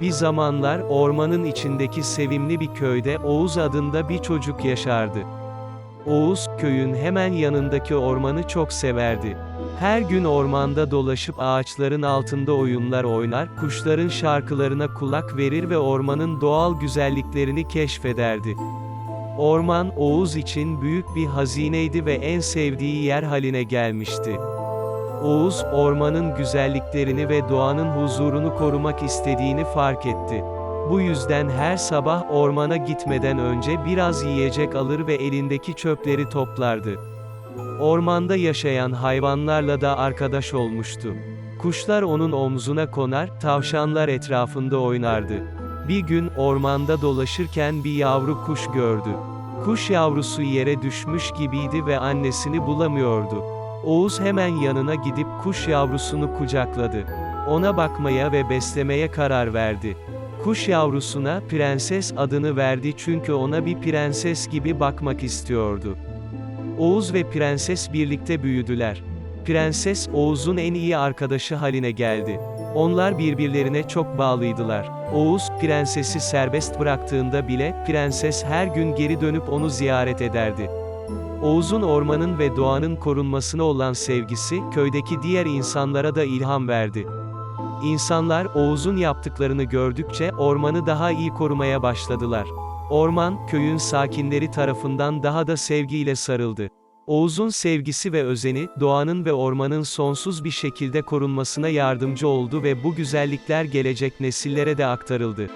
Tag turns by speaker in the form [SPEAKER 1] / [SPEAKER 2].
[SPEAKER 1] Bir zamanlar ormanın içindeki sevimli bir köyde Oğuz adında bir çocuk yaşardı. Oğuz, köyün hemen yanındaki ormanı çok severdi. Her gün ormanda dolaşıp ağaçların altında oyunlar oynar, kuşların şarkılarına kulak verir ve ormanın doğal güzelliklerini keşfederdi. Orman, Oğuz için büyük bir hazineydi ve en sevdiği yer haline gelmişti. Oğuz, ormanın güzelliklerini ve doğanın huzurunu korumak istediğini fark etti. Bu yüzden her sabah ormana gitmeden önce biraz yiyecek alır ve elindeki çöpleri toplardı. Ormanda yaşayan hayvanlarla da arkadaş olmuştu. Kuşlar onun omzuna konar, tavşanlar etrafında oynardı. Bir gün ormanda dolaşırken bir yavru kuş gördü. Kuş yavrusu yere düşmüş gibiydi ve annesini bulamıyordu. Oğuz hemen yanına gidip kuş yavrusunu kucakladı. Ona bakmaya ve beslemeye karar verdi. Kuş yavrusuna prenses adını verdi çünkü ona bir prenses gibi bakmak istiyordu. Oğuz ve prenses birlikte büyüdüler. Prenses Oğuz'un en iyi arkadaşı haline geldi. Onlar birbirlerine çok bağlıydılar. Oğuz, prensesi serbest bıraktığında bile, prenses her gün geri dönüp onu ziyaret ederdi. Oğuz'un ormanın ve doğanın korunmasına olan sevgisi, köydeki diğer insanlara da ilham verdi. İnsanlar, Oğuz'un yaptıklarını gördükçe, ormanı daha iyi korumaya başladılar. Orman, köyün sakinleri tarafından daha da sevgiyle sarıldı. Oğuz'un sevgisi ve özeni, doğanın ve ormanın sonsuz bir şekilde korunmasına yardımcı oldu ve bu güzellikler gelecek nesillere de aktarıldı.